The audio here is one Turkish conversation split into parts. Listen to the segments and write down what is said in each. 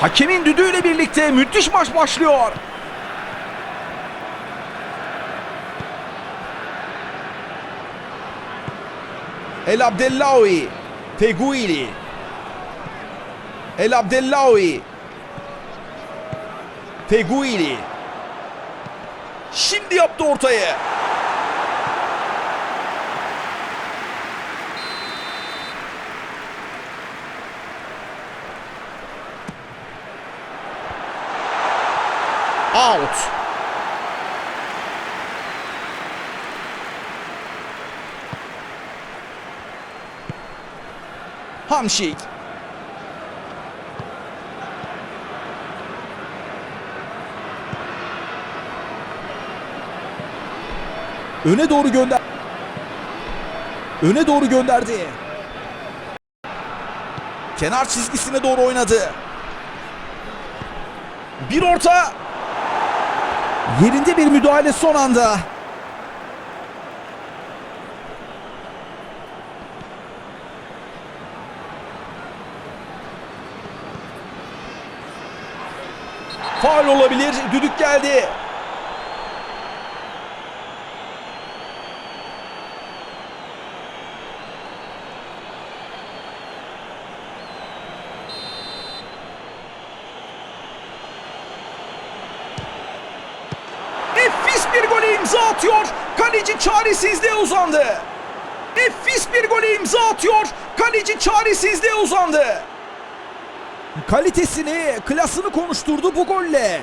Hakemin düdüğüyle birlikte müthiş maç başlıyor. El Abdellaoui. Feguili. El Abdellaoui. Feguili. Şimdi yaptı ortayı. Out. Hamşik. Öne doğru gönder. Öne doğru gönderdi. Kenar çizgisine doğru oynadı. Bir orta. Yerinde bir müdahale son anda. Faul olabilir. Düdük geldi. Nefis bir gole imza atıyor. Kaleci çaresizliğe uzandı. Nefis bir gole imza atıyor. Kaleci çaresizliğe uzandı. Kalitesini, klasını konuşturdu bu golle.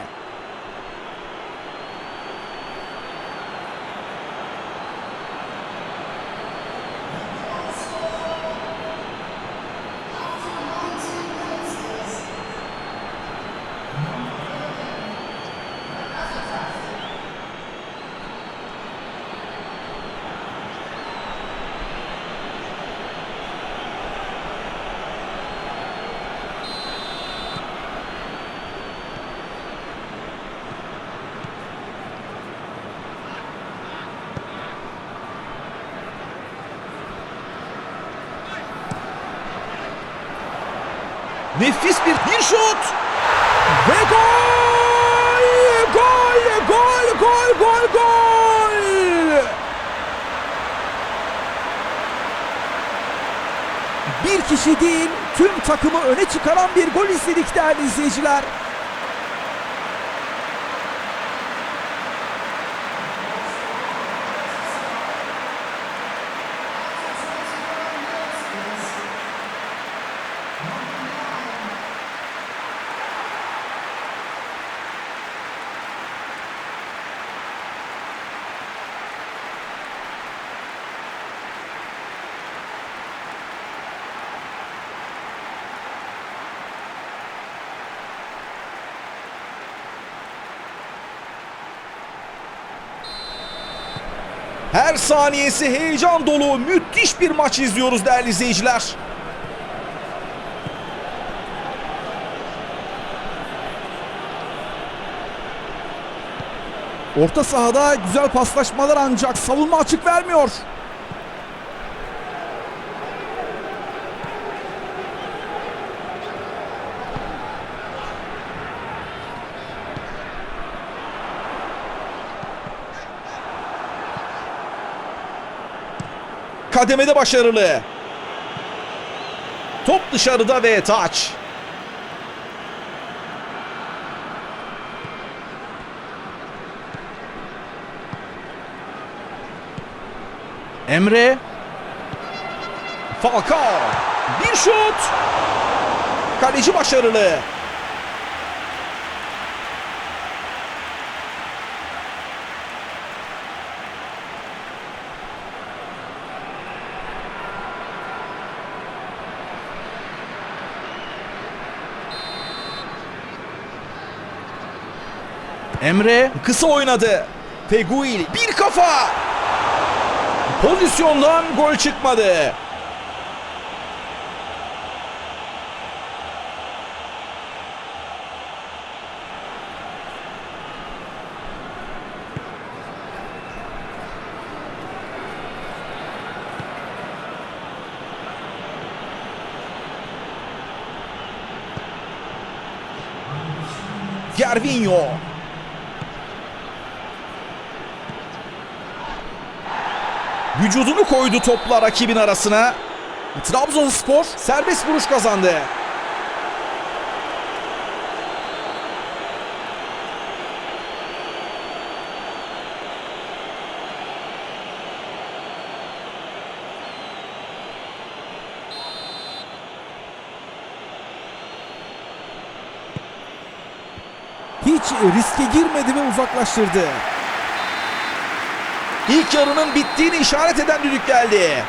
Nefis bir bir şut. Ve gol! Gol! Gol! Gol! Gol! Gol! Bir kişi değil, tüm takımı öne çıkaran bir gol izledik değerli izleyiciler. Her saniyesi heyecan dolu müthiş bir maç izliyoruz değerli izleyiciler. Orta sahada güzel paslaşmalar ancak savunma açık vermiyor. Kademede başarılı. Top dışarıda ve taç. Emre. Falcao. Bir şut. Kaleci başarılı. Emre kısa oynadı. Feguil bir kafa. Pozisyondan gol çıkmadı. Gervinho Vücudunu koydu topla rakibin arasına. Trabzonspor serbest vuruş kazandı. Hiç riske girmedi ve uzaklaştırdı. İlk yarının bittiğini işaret eden düdük geldi.